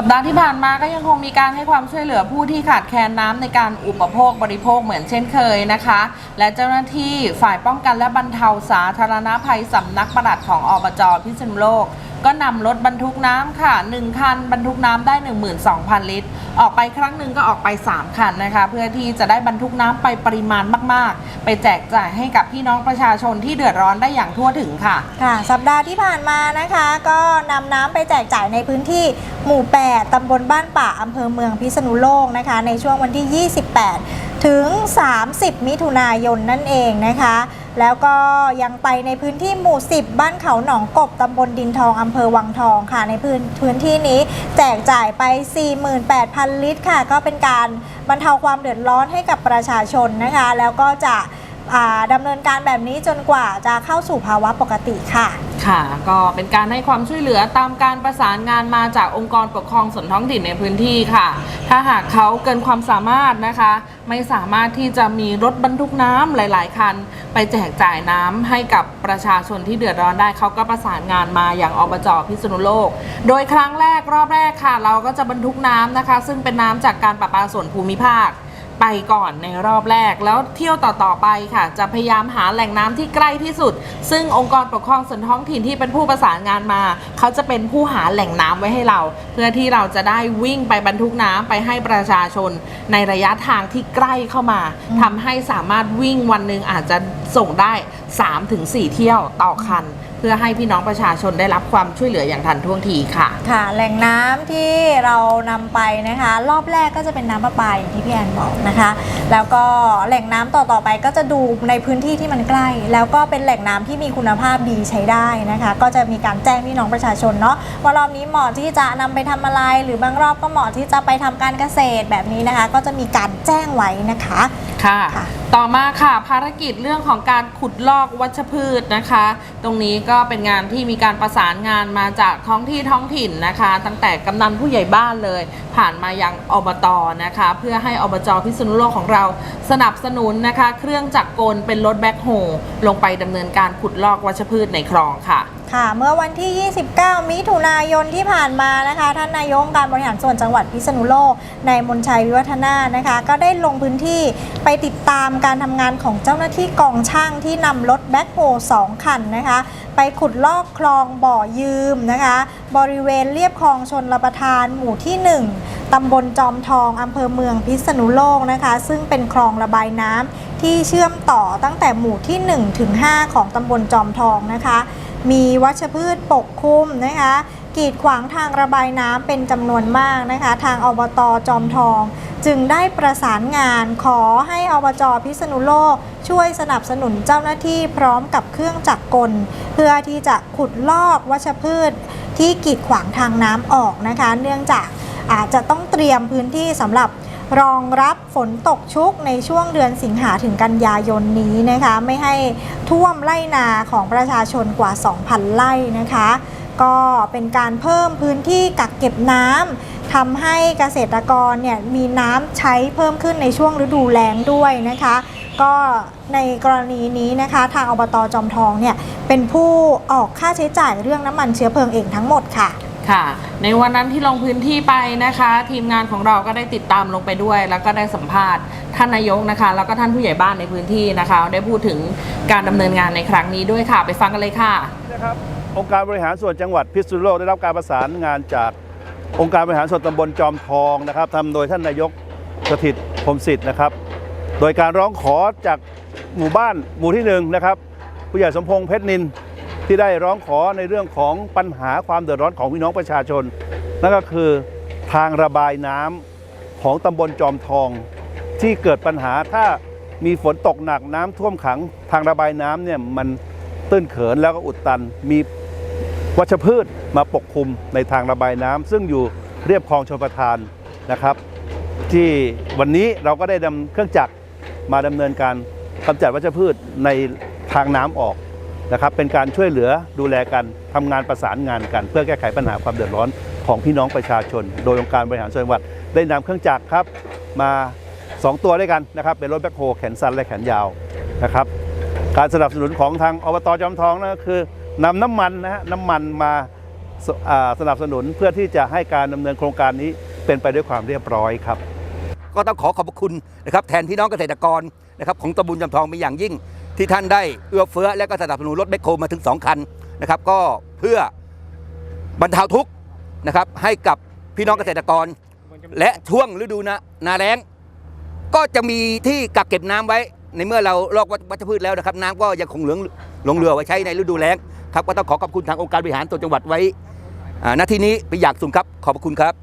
สัปดาห์ที่ผ่านมาก็ยังคงมีการให้ความช่วยเหลือผู้ที่ขาดแคลนน้ำในการอุปโภคบริโภคเหมือนเช่นเคยนะคะ และเจ้าหน้าที่ฝ่ายป้องกันและบรรเทาสาธารณภัยสำนักปลัดของอบจพิษณุโลก ก็นำรถบรรทุกน้ำค่ะ 1 คันบรรทุกน้ำได้ 12,000 ลิตร ออกไปครั้งหนึ่งก็ออกไป 3 คันนะคะ เพื่อที่จะได้บรรทุกน้ำไปปริมาณมาก ๆ ไปแจกจ่ายให้กับพี่น้องประชาชนที่เดือดร้อนได้อย่างทั่วถึงค่ะ ค่ะ สัปดาห์ที่ผ่านมานะคะ ก็นำน้ำไปแจกจ่ายในพื้นที่หมู่ 8ตำบลบ้านป่าอำเภอเมืองพิษณุโลกนะคะ ในช่วงวันที่ 28 ถึง 30 มิถุนายนนั่นเองนะคะแล้วก็ยังไปในพื้นที่หมู่ 10 บ้านเขาหนองกบตำบลดินทองอำเภอวังทองค่ะ ในพื้นพื้นที่นี้แจกจ่ายไป 48,000 ลิตรค่ะ ก็เป็นการบรรเทาความเดือดร้อนให้กับประชาชนนะคะ แล้วก็จะ ดำเนินการแบบนี้จนกว่าจะเข้าสู่ภาวะปกติค่ะ ค่ะ ก็เป็นการให้ความช่วยเหลือตามการประสานงานมาจากองค์กรปกครองส่วนท้องถิ่นในพื้นที่ค่ะ ถ้าหากเขาเกินความสามารถนะคะ ไม่สามารถที่จะมีรถบรรทุกน้ำหลาย ๆ คัน ไปแจกจ่ายน้ำให้กับประชาชนที่เดือดร้อนได้เขาก็ประสานงานมาอย่างอบจพิษณุโลก โดยครั้งแรกรอบแรกค่ะ เราก็จะบรรทุกน้ำนะคะ ซึ่งเป็นน้ำจากการประปาส่วนภูมิภาค ไปก่อนในรอบแรก แล้วเที่ยวต่อๆไปค่ะ จะพยายามหาแหล่งน้ำที่ใกล้ที่สุด ซึ่งองค์กรปกครองส่วนท้องถิ่นที่เป็นผู้ประสานงานมา เขาจะเป็นผู้หาแหล่งน้ำไว้ให้เรา เพื่อที่เราจะได้วิ่งไปบรรทุกน้ำไปให้ประชาชน ในระยะทางที่ใกล้เข้ามาทำให้สามารถวิ่งวันหนึ่งอาจจะส่งได้ 3-4 เที่ยวต่อคัน เพื่อให้พี่น้องประชาชนได้รับความช่วยเหลืออย่างทันท่วงทีค่ะ ค่ะ แหล่งน้ำที่เรานำไปนะคะ รอบแรกก็จะเป็นน้ำประปาอย่างที่พี่แอนบอกนะคะ แล้วก็แหล่งน้ำต่อๆไปก็จะดูในพื้นที่ที่มันใกล้ แล้วก็เป็นแหล่งน้ำที่มีคุณภาพดีใช้ได้นะคะ ก็จะมีการแจ้งพี่น้องประชาชนเนาะว่ารอบนี้เหมาะที่จะนำไปทำอะไร หรือบางรอบก็เหมาะที่จะไปทำการเกษตรแบบนี้นะคะ ก็จะมีการแจ้งไว้นะคะ ค่ะ ค่ะ ต่อมาค่ะภารกิจเรื่องของการขุดลอกวัชพืชนะคะ ตรงนี้ก็เป็นงานที่มีการประสานงานมาจากท้องที่ท้องถิ่นนะคะ ตั้งแต่กำนันผู้ใหญ่บ้านเลย ผ่านมายังอบตนะคะ เพื่อให้อบจพิษณุโลกของเราสนับสนุนนะคะ เครื่องจักรกลเป็นรถแบ็คโฮลงไปดำเนินการขุดลอกวัชพืชในคลองค่ะ ค่ะ เมื่อวันที่ 29 มิถุนายนที่ผ่านมานะคะ ท่านนายกการบริหารส่วนจังหวัดพิษณุโลกนายมนชัยวิวัฒนานะคะ ก็ได้ลงพื้นที่ไปติดตามการทำงานของเจ้าหน้าที่กองช่างที่นำรถแบ็คโฮสองคันนะคะ ไปขุดลอกคลองบ่อยืมนะคะ บริเวณเรียบคลองชนรประทานหมู่ที่ 1ตำบลจอมทองอำเภอเมืองพิษณุโลกนะคะ ซึ่งเป็นคลองระบายน้ำที่เชื่อมต่อตั้งแต่หมู่ที่ 1 ถึง 5 ของตำบลจอมทองนะคะ มีวัชพืชปกคลุมนะคะกีดขวางทางระบายน้ำเป็นจำนวนมากนะคะ ทางอบตจอมทอง จึงได้ประสานงานขอให้อบจพิษณุโลก ช่วยสนับสนุนเจ้าหน้าที่พร้อมกับเครื่องจักรกล เพื่อที่จะขุดลอกวัชพืชที่กีดขวางทางน้ำออกนะคะ เนื่องจากอาจจะต้องเตรียมพื้นที่สำหรับ รองรับฝนตกชุกในช่วงเดือนสิงหาถึงกันยายนนี้นะคะ ไม่ให้ท่วมไร่นาของประชาชนกว่า 2,000 ไร่นะคะ ก็เป็นการเพิ่มพื้นที่กักเก็บน้ำทำให้เกษตรกรเนี่ยมีน้ำใช้เพิ่มขึ้นในช่วงฤดูแล้งด้วยนะคะ ก็ในกรณีนี้นะคะ ทางอบตจอมทองเนี่ยเป็นผู้ออกค่าใช้จ่ายเรื่องน้ำมันเชื้อเพลิงเองทั้งหมดค่ะ ค่ะ ในวันนั้นที่ลงพื้นที่ไปนะคะ ทีมงานของเราก็ได้ติดตามลงไปด้วย แล้วก็ได้สัมภาษณ์ท่านนายกนะคะ แล้วก็ท่านผู้ใหญ่บ้านในพื้นที่นะคะ ได้พูดถึงการดำเนินงานในครั้งนี้ด้วยค่ะ ไปฟังกันเลยค่ะนะครับองค์การบริหารส่วนจังหวัดพิษณุโลกได้รับการประสานงานจากองค์การบริหารส่วนตำบลจอมทองนะครับทำโดยท่านนายกสถิตพรมสิทธิ์นะครับ โดยการร้องขอจากหมู่บ้านหมู่ที่หนึ่งนะครับผู้ใหญ่สมพงษ์เพชรนิน ที่ได้ร้องขอในเรื่องของปัญหาความเดือดร้อนของพี่น้องประชาชน นั่นก็คือทางระบายน้ำของตำบลจอมทอง ที่เกิดปัญหาถ้ามีฝนตกหนักน้ำท่วมขัง ทางระบายน้ำเนี่ยมันตื้นเขินแล้วก็อุดตัน มีวัชพืชมาปกคลุมในทางระบายน้ำซึ่งอยู่เรียบคลองชลประทานนะครับ ที่วันนี้เราก็ได้นำเครื่องจักรมาดำเนินการกำจัดวัชพืชในทางน้ำออก นะครับเป็นการช่วยเหลือดูแลกันทำงานประสานงานกัน เพื่อแก้ไขปัญหาความเดือดร้อนของพี่น้องประชาชน โดยองค์การบริหารส่วนจังหวัด ได้นำเครื่องจักรครับมา 2 ตัวด้วยกันนะครับเป็นรถแบ็คโฮแขนสั้นและแขนยาวนะครับการสนับสนุนของทางอบตจอมทองนั่นก็คือนำน้ำมันนะฮะน้ำมันมาสสนับสนุนเพื่อที่จะให้การดำเนินโครงการนี้เป็นไปด้วยความเรียบร้อยครับ ก็ต้องขอขอบคุณนะครับแทนพี่น้องเกษตรกรนะครับของตำบลจำทองเป็นอย่างยิ่ง ที่ท่านได้เอื้อเฟื้อและก็สนับสนุนรถแบคโฮมาถึง 2 คันนะครับก็เพื่อบรรเทาทุกข์นะครับให้กับพี่น้องเกษตรกร และช่วงฤดูนานาแล้ง ก็จะมีที่กักเก็บน้ำไว้ ในเมื่อเราลอกวัชพืชแล้วนะครับ น้ำก็ยังคงเหลืองหลงเหลือไว้ใช้ในฤดูแล้งครับก็ต้องขอขอบคุณทางองค์การบริหารส่วนจังหวัดไว้ณที่นี้เป็นอยางสูงครับขอบคุณครับ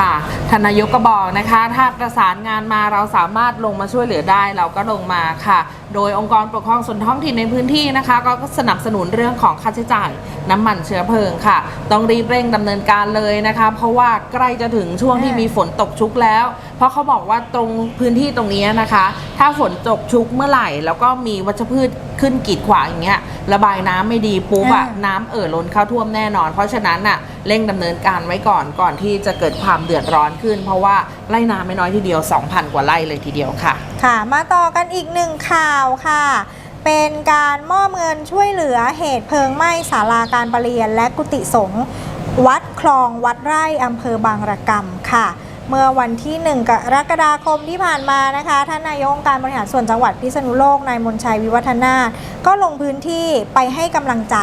ค่ะท่านนายกก็บอกนะคะ ถ้าประสานงานมาเราสามารถลงมาช่วยเหลือได้เราก็ลงมาค่ะ โดยองค์กรปกครองส่วนท้องถิ่นในพื้นที่นะคะ ก็สนับสนุนเรื่องของค่าใช้จ่าย น้ำมันเชื้อเพลิงค่ะ ต้องรีบเร่งดำเนินการเลยนะคะ เพราะว่าใกล้จะถึงช่วงที่มีฝนตกชุกแล้ว เพราะเขาบอกว่าตรงพื้นที่ตรงนี้นะคะ ถ้าฝนตกชุกเมื่อไหร่ แล้วก็มีวัชพืชขึ้นกีดขวางอย่างเงี้ยระบายน้ำไม่ดีปุ๊บอะอ่าน้ำเอ่อล้นเข้าท่วมแน่นอน เพราะฉะนั้นน่ะ เร่งดำเนินการไว้ก่อนก่อนที่จะเกิดความเดือดร้อนขึ้น เพราะว่าไร่นาไม่น้อยทีเดียว 2,000 กว่าไร่เลยทีเดียวค่ะ ค่ะ มาต่อกันอีกหนึ่งข่าวค่ะเป็นการมอบเงินช่วยเหลือเหตุเพลิงไหม้ศาลาการประเรียนและกุฏิสงฆ์วัดคลองวัดไร่อำเภอบางระกำค่ะ เมื่อวันที่ 1 กรกฎาคมที่ผ่านมานะคะ ท่านนายกองการบริหารส่วนจังหวัดพิษณุโลกนายมนชัยวิวัฒนา ก็ลงพื้นที่ไปให้กำลังใจ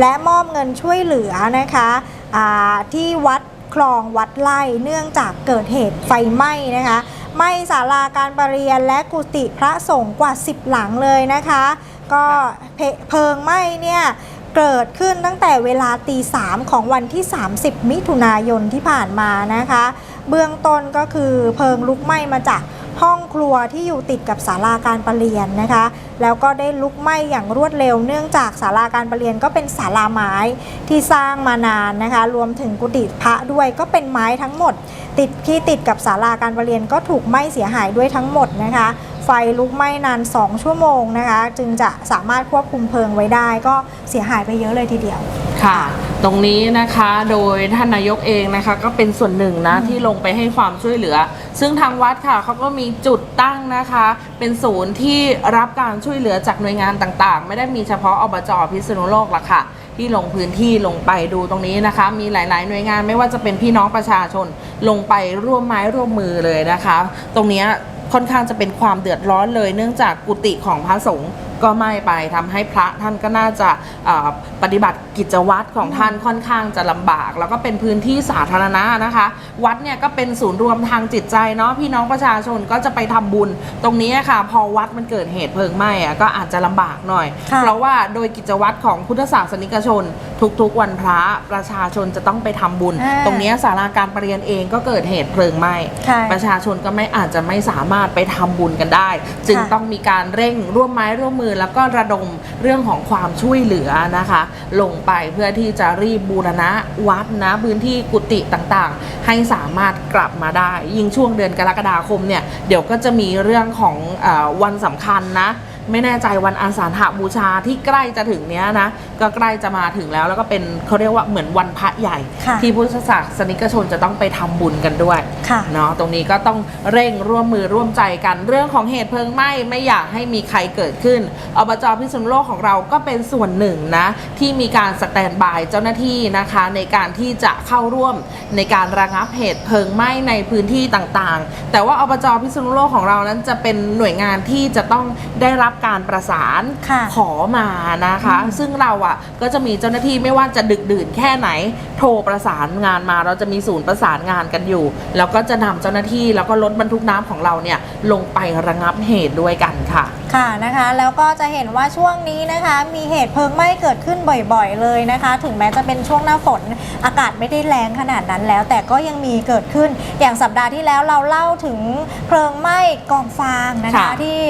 และมอบเงินช่วยเหลือนะคะ ที่วัดคลองวัดไร่เนื่องจากเกิดเหตุไฟไหม้นะคะไหม้ศาลาการประเรียนและกุฏิพระสงฆ์กว่า 10 หลังเลยนะคะ ก็เพเพลิงไหม้เนี่ยเกิดขึ้นตั้งแต่เวลาตีสามของวันที่ 30 มิถุนายนที่ผ่านมานะคะ เบื้องต้นก็คือเพลิงลุกไหม้มาจาก ห้องครัวที่อยู่ติดกับศาลาการประเรียนนะคะ แล้วก็ได้ลุกไหม้อย่างรวดเร็ว เนื่องจากศาลาการประเรียนก็เป็นศาลาไม้ที่สร้างมานานนะคะ รวมถึงกุฏิพระด้วยก็เป็นไม้ทั้งหมด ติดที่ติดกับศาลาการประเรียนก็ถูกไหม้เสียหายด้วยทั้งหมดนะคะ ฟลุกไหม้นาน 2 ชั่วโมงนะคะ จึงจะสามารถควบคุมเพลิงไว้ได้ ก็เสียหายไปเยอะเลยทีเดียวค่ะ ตรงนี้นะคะโดยท่านนายกเองนะคะก็เป็นส่วนหนึ่งนะที่ลงไปให้ความช่วยเหลือ ซึ่งทางวัดค่ะเขาก็มีจุดตั้งนะคะ เป็นศูนย์ที่รับการช่วยเหลือจากหน่วยงานต่างๆ ไม่ได้มีเฉพาะอบจพิษณุโลกละค่ะที่ลงพื้นที่ลงไปดูตรงนี้นะคะ มีหลาย ๆ หน่วยงานไม่ว่าจะเป็นพี่น้องประชาชนลงไปร่วมไม้ร่วมมือเลยนะคะ ตรงเนี้ย ค่อนข้างจะเป็นความเดือดร้อนเลย เนื่องจากกุฏิของพระสงฆ์ ก็ไหม้ไปทำให้พระท่านก็น่าจะเอ่อปฏิบัติกิจวัตรของท่านค่อนข้างจะลำบาก แล้วก็เป็นพื้นที่สาธารณะนะคะ วัดเนี่ยก็เป็นศูนย์รวมทางจิตใจเนาะพี่น้องประชาชนก็จะไปทำบุญ ตรงนี้ค่ะ พอวัดมันเกิดเหตุเพลิงไหม้อะก็อาจจะลำบากหน่อยค่ะเพราะว่าโดยกิจวัตรของพุทธศาสนิกชน ทุกๆ วันพระประชาชนจะต้องไปทำบุญอ่าตรงเนี้ยศาลาการประเรียนเองก็เกิดเหตุเพลิงไหม้ใช่ประชาชนก็ไม่อาจจะไม่สามารถไปทำบุญกันได้ จึงค่ะต้องมีการเร่งร่วมไม้ร่วมมือแล้วก็ระดมเรื่องของความช่วยเหลือนะคะ ลงไปเพื่อที่จะรีบบูรณะวัดนะพื้นที่กุฏิต่างๆ ให้สามารถกลับมาได้ ยิ่งช่วงเดือนกรกฎาคมเนี่ยเดี๋ยวก็จะมีเรื่องของออวันสำคัญนะ ไม่แน่ใจวันอาสาฬหบูชาที่ใกล้จะถึงเนี้ยนะ ก็ใกล้จะมาถึงแล้ว แล้วก็เป็นเขาเรียกว่าเหมือนวันพระใหญ่ ค่ะที่พุทธศาสนิกชนจะต้องไปทำบุญกันด้วยค่ะ เนาะตรงนี้ก็ต้องเร่งร่วมมือร่วมใจกัน เรื่องของเหตุเพลิงไหม้ไม่อยากให้มีใครเกิดขึ้นอบจพิษณุโลกของเราก็เป็นส่วนหนึ่งนะ ที่มีการสแตนบายเจ้าหน้าที่นะคะ ในการที่จะเข้าร่วมในการระงับเหตุเพลิงไหม้ในพื้นที่ต่างๆ แต่ว่าอบจพิษณุโลกของเรานั้นจะเป็นหน่วยงานที่จะต้องได้รับการประสานค่ะขอมานะคะ ซึ่งเราอะก็จะมีเจ้าหน้าที่ไม่ว่าจะดึกดื่นแค่ไหน โทรประสานงานมา เราจะมีศูนย์ประสานงานกันอยู่ แล้วก็จะนำเจ้าหน้าที่แล้วก็รถบรรทุกน้ำของเราเนี่ยลงไประงับเหตุด้วยกันค่ะ ค่ะนะคะแล้วก็จะเห็นว่าช่วงนี้นะคะ มีเหตุเพลิงไหม้เกิดขึ้นบ่อยๆเลยนะคะ ถึงแม้จะเป็นช่วงหน้าฝนอากาศไม่ได้แรงขนาดนั้นแล้ว แต่ก็ยังมีเกิดขึ้นอย่างสัปดาห์ที่แล้วเราเล่าถึงเพลิงไหม้กองฟางนะคะค่ะที่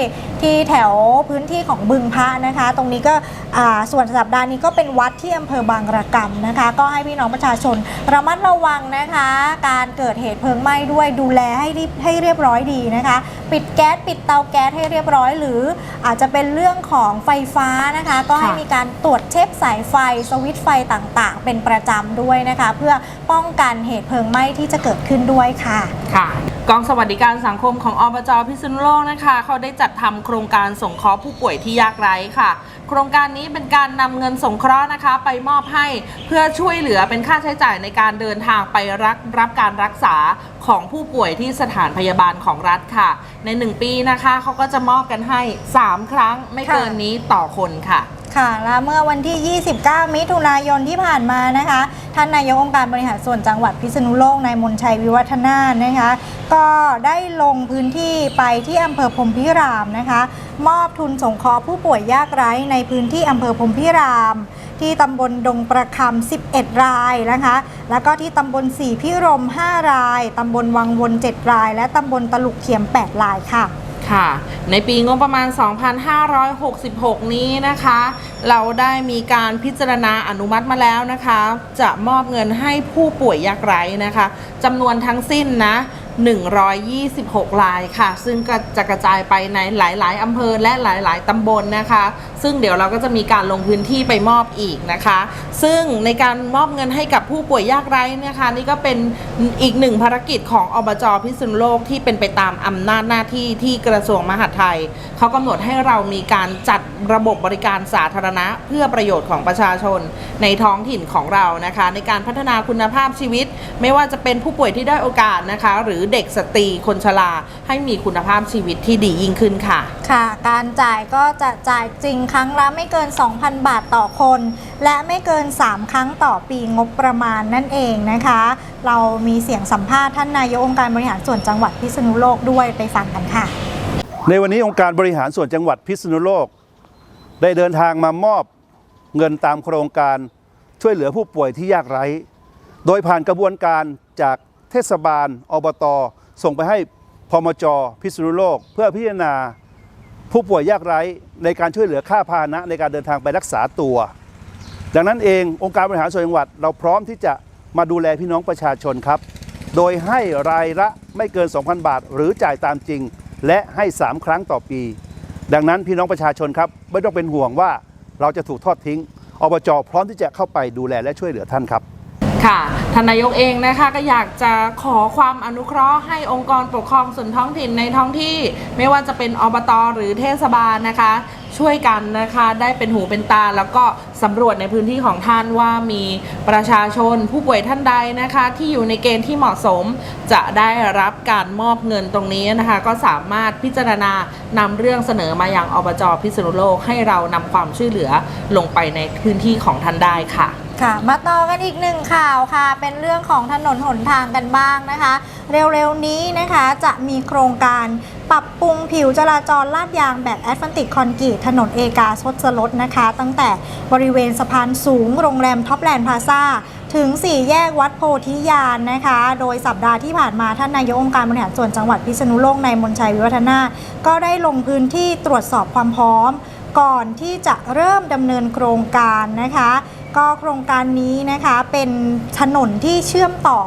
ที่แถวพื้นที่ของบึงพระนะคะ ตรงนี้ก็อ่าส่วนสัปดาห์นี้ก็เป็นวัดที่อำเภอบางระกำนะคะ ก็ให้พี่น้องประชาชนระมัดระวังนะคะ การเกิดเหตุเพลิงไหม้ด้วยดูแลให้รีบให้เรียบร้อยดีนะคะ ปิดแก๊สปิดเตาแก๊สให้เรียบร้อย หรืออาจจะเป็นเรื่องของไฟฟ้านะคะ ก็ให้ค่ะมีการตรวจเช็คสายไฟสวิตช์ไฟต่างๆ เป็นประจำด้วยนะคะ เพื่อป้องกันเหตุเพลิงไหม้ที่จะเกิดขึ้นด้วยค่ะค่ะกองสวัสดิการสังคมของอบจพิษณุโลกนะคะ เขาได้จัดทำโครงการส่งเคราะห์ผู้ป่วยที่ยากไร้ค่ะ โครงการนี้เป็นการนำเงินสงเคราะห์นะคะ ไปมอบให้เพื่อช่วยเหลือเป็นค่าใช้จ่ายในการเดินทางไปรักรับการรักษาของผู้ป่วยที่สถานพยาบาลของรัฐค่ะ ใน 1 ปีนะคะเขาก็จะมอบกันให้ 3 ครั้งไม่เกินนี้ต่อคนค่ะ ค่ะและเมื่อวันที่ 29 มิถุนายนที่ผ่านมานะคะ ท่านนายกองค์การบริหารส่วนจังหวัดพิษณุโลกนายมนชัยวิวัฒนานะคะ ก็ได้ลงพื้นที่ไปที่อำเภอพรมพิรามนะคะ มอบทุนสงเคราะห์ผู้ป่วยยากไร้ในพื้นที่อำเภอพรมพิราม ที่ตำบลดงประคำ 11 รายนะคะ แล้วก็ที่ตำบลสีพิรม 5 ราย ตำบลวังวน 7 ราย และตำบลตลุกเขียม 8 รายค่ะ ค่ะ ในปีงบประมาณ 2566 นี้นะคะ เราได้มีการพิจารณาอนุมัติมาแล้วนะคะ จะมอบเงินให้ผู้ป่วยยากไร้นะคะจำนวนทั้งสิ้นนะ 126 รายค่ะ ซึ่งก็จะกระจายไปในหลาย ๆ อำเภอและหลาย ๆ ตำบลนะคะ ซึ่งเดี๋ยวเราก็จะมีการลงพื้นที่ไปมอบอีกนะคะ ซึ่งในการมอบเงินให้กับผู้ป่วยยากไร้นะคะ นี่ก็เป็นอีกหนึ่งภารกิจของอบจพิษณุโลกที่เป็นไปตามอำนาจหน้าที่ที่กระทรวงมหาดไทยเขากำหนดให้เรามีการจัดระบบบริการสาธารณะ เพื่อประโยชน์ของประชาชนในท้องถิ่นของเรานะคะ ในการพัฒนาคุณภาพชีวิต ไม่ว่าจะเป็นผู้ป่วยที่ได้โอกาสนะคะ หรือเด็กสตรีคนชราให้มีคุณภาพชีวิตที่ดียิ่งขึ้นค่ะ ค่ะ การจ่ายก็จะจ่ายจริงครั้งละไม่เกิน 2,000 บาทต่อคน และไม่เกิน 3 ครั้งต่อปีงบประมาณนั่นเองนะคะ เรามีเสียงสัมภาษณ์ท่านนายกองค์การบริหารส่วนจังหวัดพิษณุโลกด้วยไปฟังกันค่ะ ในวันนี้องค์การบริหารส่วนจังหวัดพิษณุโลก ได้เดินทางมามอบเงินตามโครงการช่วยเหลือผู้ป่วยที่ยากไร้ โดยผ่านกระบวนการจาก เทศบาล อบต ส่งไปให้พมจ พิษณุโลก เพื่อพิจารณาผู้ป่วยยากไร้ในการช่วยเหลือค่าพาหนะในการเดินทางไปรักษาตัว ดังนั้นเององค์การบริหารส่วนจังหวัด เราพร้อมที่จะมาดูแลพี่น้องประชาชนครับ โดยให้รายละไม่เกิน 2,000 บาท หรือจ่ายตามจริง และให้ 3 ครั้งต่อปี ดังนั้นพี่น้องประชาชนครับไม่ต้องเป็นห่วงว่าเราจะถูกทอดทิ้งอบจพร้อมที่จะเข้าไปดูแลและช่วยเหลือท่านครับ ค่ะท่านนายกเองนะคะก็อยากจะขอความอนุเคราะห์ให้องค์กรปกครองส่วนท้องถิ่นในท้องที่ ไม่ว่าจะเป็นอบตหรือเทศบาลนะคะ ช่วยกันนะคะได้เป็นหูเป็นตา แล้วก็สำรวจในพื้นที่ของท่านว่ามีประชาชนผู้ป่วยท่านใดนะคะ ที่อยู่ในเกณฑ์ที่เหมาะสมจะได้รับการมอบเงินตรงนี้นะคะ ก็สามารถพิจารณานำเรื่องเสนอมาอยังอบจพิษณุโลกให้เรานำความช่วยเหลือลงไปในพื้นที่ของท่านได้ค่ะ ค่ะ มาต่อกันอีกหนึ่งข่าวค่ะ เป็นเรื่องของถนนหนทางกันบ้างนะคะ เร็วๆนี้นะคะจะมีโครงการปรับปรุงผิวจราจรลาดยางแบบแอสฟันติกคอนกรีตถนนเอกาทศรถนะคะ ตั้งแต่บริเวณสะพานสูงโรงแรมท็อปแลนด์พาซาถึง 4 แยกวัดโพธิญาณนะคะ โดยสัปดาห์ที่ผ่านมาท่านนายกองค์การบริหารส่วนจังหวัดพิษณุโลกนายมนชัยวิวัฒนา ก็ได้ลงพื้นที่ตรวจสอบความพร้อม ก่อนที่จะเริ่มดำเนินโครงการนะคะ ก็โครงการนี้นะคะเป็นถนนที่เชื่อมต่อ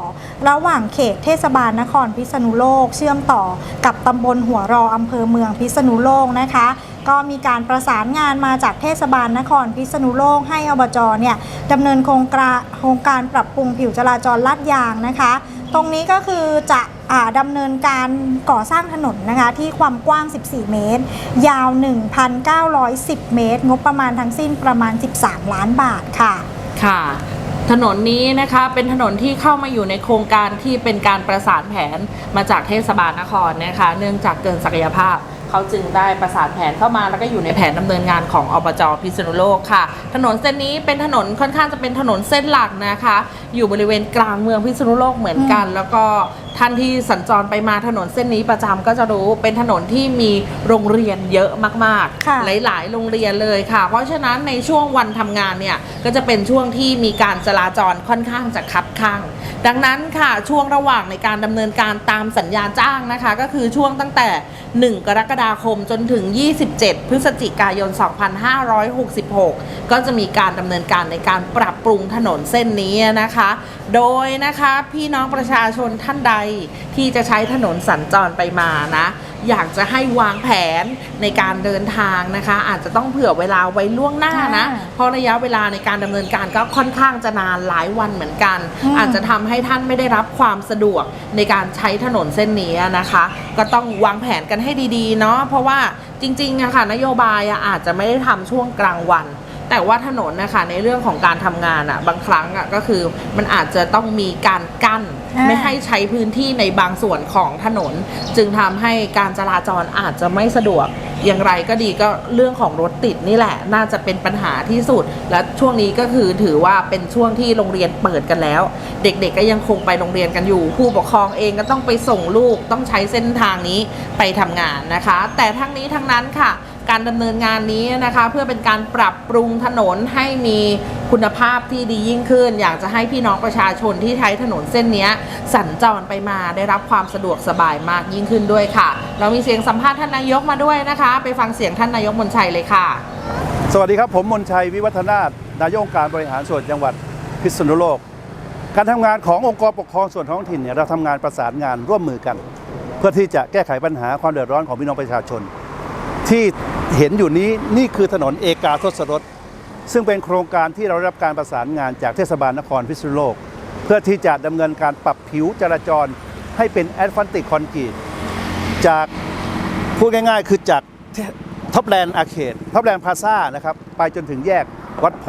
ระหว่างเขตเทศบาลนครพิษณุโลก เชื่อมต่อกับตำบลหัวรออำเภอเมืองพิษณุโลกนะคะ ก็มีการประสานงานมาจากเทศบาลนครพิษณุโลกให้อบจเนี่ยดำเนินโครงการโครงการปรับปรุงผิวจราจรลาดยางนะคะ ตรงนี้ก็คือจะ ดำเนินการก่อสร้างถนนนะคะที่ความกว้าง 14 เมตร ยาว 1,910 เมตร งบประมาณทั้งสิ้นประมาณ 13 ล้านบาทค่ะ ค่ะถนนนี้นะคะเป็นถนนที่เข้ามาอยู่ในโครงการที่เป็นการประสานแผนมาจากเทศบาลนครนะคะเนื่องจากเกินศักยภาพ เขาจึงได้ประสานแผนเข้ามาแล้วก็อยู่ในแผนดำเนินงานของอบจพิษณุโลกค่ะ ถนนเส้นนี้เป็นถนนค่อนข้างจะเป็นถนนเส้นหลักนะคะ อยู่บริเวณกลางเมืองพิษณุโลกเหมือนกัน แล้วก็ ท่านที่สัญจรไปมาถนนเส้นนี้ประจำก็จะรู้เป็นถนนที่มีโรงเรียนเยอะมากค่ะๆหลาย ๆ โรงเรียนเลยค่ะ เพราะฉะนั้นในช่วงวันทำงานเนี่ยก็จะเป็นช่วงที่มีการจราจรค่อนข้างจะคับข้าง ดังนั้นค่ะช่วงระหว่างในการดำเนินการตามสัญญาจ้างนะคะ ก็คือช่วงตั้งแต่ 1 กรกฎาคมจนถึง 27 พฤศจิกายน 2566 ก็จะมีการดำเนินการในการปรับปรุงถนนเส้นนี้นะคะ โดยนะคะพี่น้องประชาชนท่านใดที่จะใช้ถนนสัญจรไปมานะ อยากจะให้วางแผนในการเดินทางนะคะ อาจจะต้องเผื่อเวลาไว้ล่วงหน้านะอ่าเพราะระยะเวลาในการดำเนินการก็ค่อนข้างจะนานหลายวันเหมือนกันอืมอาจจะทำให้ท่านไม่ได้รับความสะดวกในการใช้ถนนเส้นนี้นะคะ ก็ต้องวางแผนกันให้ดีๆเนาะเพราะว่าจริงๆอะค่ะนโยบายอะอาจจะไม่ได้ทำช่วงกลางวัน แต่ว่าถนนนะคะในเรื่องของการทำงานอะบางครั้งอะก็คือมันอาจจะต้องมีการกั้นอ่าไม่ให้ใช้พื้นที่ในบางส่วนของถนน จึงทำให้การจราจรอาจจะไม่สะดวกอย่างไรก็ดีก็เรื่องของรถติดนี่แหละ น่าจะเป็นปัญหาที่สุด และช่วงนี้ก็คือถือว่าเป็นช่วงที่โรงเรียนเปิดกันแล้ว เด็กๆก็ยังคงไปโรงเรียนกันอยู่ ผู้ปกครองเองก็ต้องไปส่งลูกต้องใช้เส้นทางนี้ไปทำงานนะคะ แต่ทั้งนี้ทั้งนั้นค่ะ การดำเนินงานนี้นะคะ เพื่อเป็นการปรับปรุงถนนให้มีคุณภาพที่ดียิ่งขึ้น อยากจะให้พี่น้องประชาชนที่ใช้ถนนเส้นนี้สัญจรไปมาได้รับความสะดวกสบายมากยิ่งขึ้นด้วยค่ะ เรามีเสียงสัมภาษณ์ท่านนายกมาด้วยนะคะ ไปฟังเสียงท่านนายกมนชัยเลยค่ะ สวัสดีครับผมมนชัยวิวัฒนาถนายกองค์การบริหารส่วนจังหวัดพิษณุโลก การทำงานขององค์กรปกครองส่วนท้องถิ่นเนี่ยเราทำงานประสานงานร่วมมือกัน เพื่อที่จะแก้ไขปัญหาความเดือดร้อนของพี่น้องประชาชน ที่เห็นอยู่นี้นี่คือถนนเอกาทศรสซึ่งเป็นโครงการที่เราได้รับการประสานงานจากเทศบาลนครพิษณุโลก เพื่อที่จะดำเนินการปรับผิวจราจรให้เป็นแอสฟันติกคอนกรีตจากพูดง่ายๆ คือจากท็อปแลนด์อาเขตท็อปแลนด์พาซ่านะครับไปจนถึงแยกวัดโพ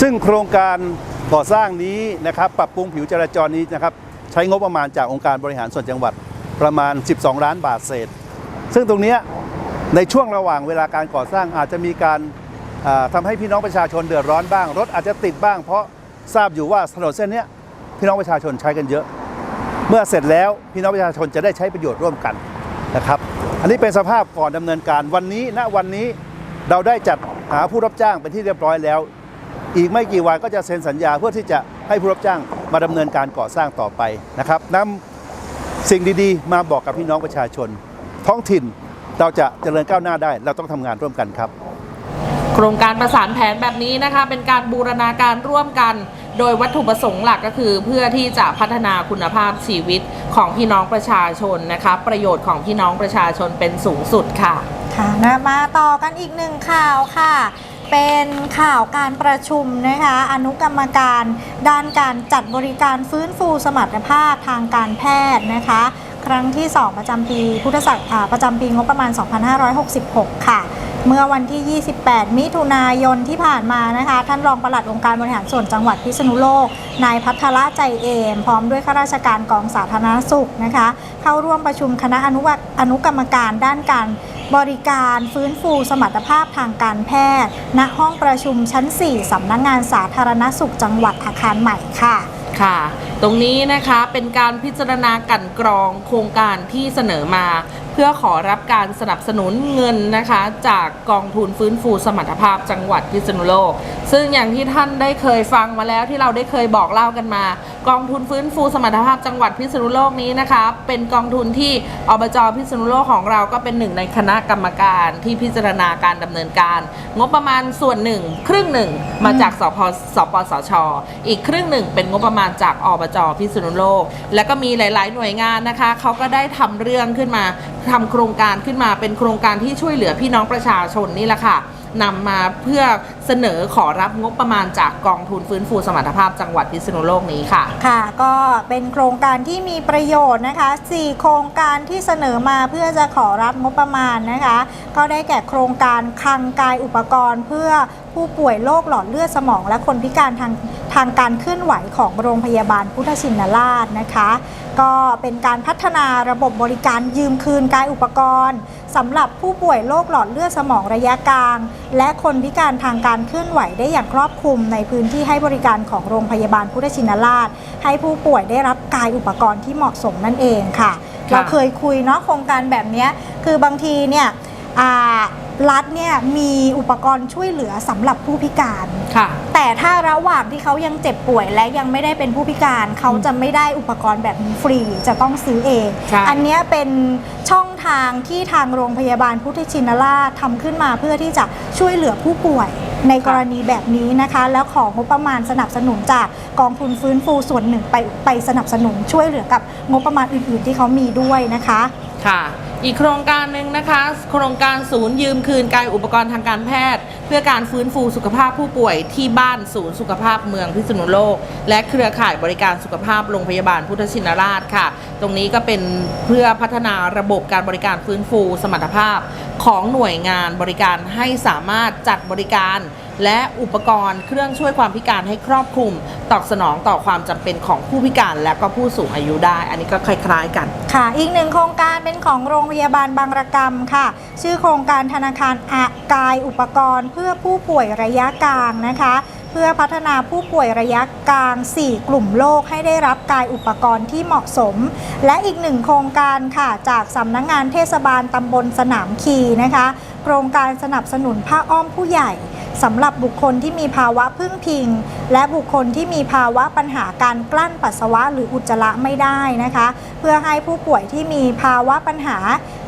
ซึ่งโครงการก่อสร้างนี้นะครับปรับปรุงผิวจราจรนี้นะครับใช้งบประมาณจากองค์การบริหารส่วนจังหวัดประมาณ 12 ล้านบาทเศษ ซึ่งตรงเนี้ย ในช่วงระหว่างเวลาการก่อสร้างอาจจะมีการทำาให้พี่น้องประชาชนเดือดร้อนบ้าง รถอาจจะติดบ้าง เพราะทราบอยู่ว่าถนนเส้นนี้พี่น้องประชาชนใช้กันเยอะ เมื่อเสร็จแล้วพี่น้องประชาชนจะได้ใช้ประโยชน์ร่วมกันนะครับ อันนี้เป็นสภาพก่อนดำเนินการวันนี้ณวันนี้เราได้จัดหาผู้รับจ้างเป็นที่เรียบร้อยแล้ว อีกไม่กี่วันก็จะเซ็นสัญญาเพื่อที่จะให้ผู้รับจ้างมาดำเนินการก่อสร้างต่อไปนะครับนำสิ่งดีๆ มาบอกกับพี่น้องประชาชน ท้องถิ่น เราจะเจริญก้าวหน้าได้ เราต้องทำงานร่วมกันครับ โครงการประสานแผนแบบนี้นะคะ เป็นการบูรณาการร่วมกัน โดยวัตถุประสงค์หลักก็คือ เพื่อที่จะพัฒนาคุณภาพชีวิตของพี่น้องประชาชนนะคะ ประโยชน์ของพี่น้องประชาชนเป็นสูงสุดค่ะ ค่ะนะมาต่อกันอีกหนึ่งข่าวค่ะ เป็นข่าวการประชุมนะคะ อนุกรรมการ ด้านการจัดบริการฟื้นฟูสมรรถภาพทางการแพทย์นะคะ ครั้งที่ 2 ประจำปีพุทธศักราชประจำปีงบประมาณ 2566 ค่ะ เมื่อวันที่ 28 มิถุนายนที่ผ่านมานะคะ ท่านรองปลัดองค์การบริหารส่วนจังหวัดพิษณุโลก นายพัทระใจเอม พร้อมด้วยข้าราชการกองสาธารณสุขนะคะ เข้าร่วมประชุมคณะอนุอนุกรรมการด้านการบริการฟื้นฟูสมรรถภาพทางการแพทย์ ณ ห้องประชุมชั้น 4 สำนักงงานสาธารณสุขจังหวัดอาคารใหม่ค่ะ ค่ะ ตรงนี้นะคะเป็นการพิจารณากันกรองโครงการที่เสนอมา เพื่อขอรับการสนับสนุนเงินนะคะ จากกองทุนฟื้นฟูสมรรถภาพจังหวัดพิษณุโลก ซึ่งอย่างที่ท่านได้เคยฟังมาแล้วที่เราได้เคยบอกเล่ากันมา กองทุนฟื้นฟูสมรรถภาพจังหวัดพิษณุโลกนี้นะคะ เป็นกองทุนที่อบจพิษณุโลกของเราก็เป็นหนึ่งในคณะกรรมการที่พิจารณาการดำเนินการ งบประมาณส่วนหนึ่ง ครึ่งหนึ่งมาจากสพสปสช อีกครึ่งหนึ่งเป็นงบประมาณจากอบจพิษณุโลก แล้วก็มีหลาย ๆ หน่วยงานนะคะเขาก็ได้ทำเรื่องขึ้นมาทำโครงการขึ้นมาเป็นโครงการที่ช่วยเหลือพี่น้องประชาชนนี่แหละค่ะ นำมาเพื่อเสนอขอรับงบประมาณจากกองทุนฟื้นฟูสมรรถภาพจังหวัดพิษณุโลกนี้ค่ะ ค่ะ ก็เป็นโครงการที่มีประโยชน์นะคะ 4 โครงการที่เสนอมาเพื่อจะขอรับงบประมาณนะคะ ก็ได้แก่โครงการคลังกายอุปกรณ์ เพื่อผู้ป่วยโรคหลอดเลือดสมอง และคนพิการทาง ทางการเคลื่อนไหวของโรงพยาบาลพุทธชินราชนะคะ ก็เป็นการพัฒนาระบบบริการยืมคืนกายอุปกรณ์สำหรับผู้ป่วยโรคหลอดเลือดสมองระยะกลาง และคนพิการทางการเคลื่อนไหวได้อย่างครอบคลุมในพื้นที่ให้บริการของโรงพยาบาลพุทธชินราช ให้ผู้ป่วยได้รับกายอุปกรณ์ที่เหมาะสมนั่นเองค่ะ เราเคยคุยเนาะโครงการแบบนี้คือบางทีเนี่ย รัฐเนี่ยมีอุปกรณ์ช่วยเหลือสำหรับผู้พิการ ค่ะ แต่ถ้าระหว่างที่เขายังเจ็บป่วยและยังไม่ได้เป็นผู้พิการ เขาจะไม่ได้อุปกรณ์แบบนี้ฟรีจะต้องซื้อเอง ใช่ อันเนี้ยเป็นช่องทางที่ทางโรงพยาบาลพุทธชินราชทำขึ้นมาเพื่อที่จะช่วยเหลือผู้ป่วยในกรณีแบบนี้นะคะ แล้วของงบประมาณสนับสนุนจากกองทุนฟื้นฟูส่วนหนึ่งไปไปสนับสนุนช่วยเหลือกับงบประมาณอื่นๆที่เขามีด้วยนะคะ ค่ะ อีกโครงการหนึ่งนะคะ โครงการศูนย์ยืมคืนกายอุปกรณ์ทางการแพทย์ เพื่อการฟื้นฟูสุขภาพผู้ป่วยที่บ้านศูนย์สุขภาพเมืองพิษณุโลก และเครือข่ายบริการสุขภาพโรงพยาบาลพุทธชินราชค่ะ ตรงนี้ก็เป็นเพื่อพัฒนาระบบการบริการฟื้นฟูสมรรถภาพ ของหน่วยงานบริการให้สามารถจัดบริการ และอุปกรณ์เครื่องช่วยความพิการให้ครอบคลุม ตอบสนองต่อความจำเป็นของผู้พิการและก็ผู้สูงอายุได้ อันนี้ก็คล้ายๆกัน ค่ะอีกหนึ่งโครงการเป็นของโรงพยาบาลบางระกำค่ะ ชื่อโครงการธนาคารอากายอุปกรณ์ เพื่อผู้ป่วยระยะกลางนะคะ เพื่อพัฒนาผู้ป่วยระยะกลาง 4 กลุ่มโรคให้ได้รับกายอุปกรณ์ที่เหมาะสม และอีกหนึ่งโครงการค่ะจากสำนักงงานเทศบาลตำบลสนามคีนะคะ โครงการสนับสนุนผ้าอ้อมผู้ใหญ่สำหรับบุคคลที่มีภาวะพึ่งพิง และบุคคลที่มีภาวะปัญหาการกลั้นปัสสาวะหรืออุจจาระไม่ได้นะคะ เพื่อให้ผู้ป่วยที่มีภาวะปัญหา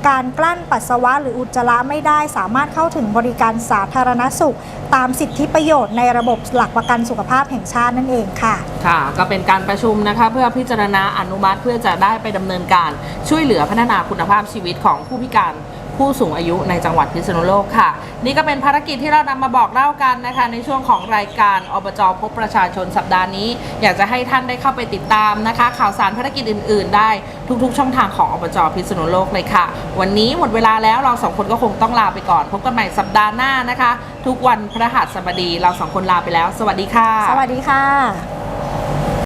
การกลั้นปัสสาวะหรืออุจจาระไม่ได้ สามารถเข้าถึงบริการสาธารณสุข ตามสิทธิประโยชน์ในระบบหลักประกันสุขภาพแห่งชาตินั่นเองค่ะ ค่ะ ก็เป็นการประชุมนะคะเพื่อพิจารณาอนุมัติเพื่อจะได้ไปดำเนินการช่วยเหลือพัฒนาคุณภาพชีวิตของผู้พิการ ผู้สูงอายุในจังหวัดพิษณุโลกค่ะ นี่ก็เป็นภารกิจที่เรานำมาบอกเล่ากันนะคะ ในช่วงของรายการอบจพบประชาชนสัปดาห์นี้ อยากจะให้ท่านได้เข้าไปติดตามนะคะ ข่าวสารภารกิจอื่น ๆ ได้ทุกๆ ช่องทางของอบจพิษณุโลกเลยค่ะ วันนี้หมดเวลาแล้วเราสองคนก็คงต้องลาไปก่อน พบกันใหม่สัปดาห์หน้านะคะ ทุกวันพฤหัสบดีเราสองคนลาไปแล้ว สวัสดีค่ะ สวัสดีค่ะ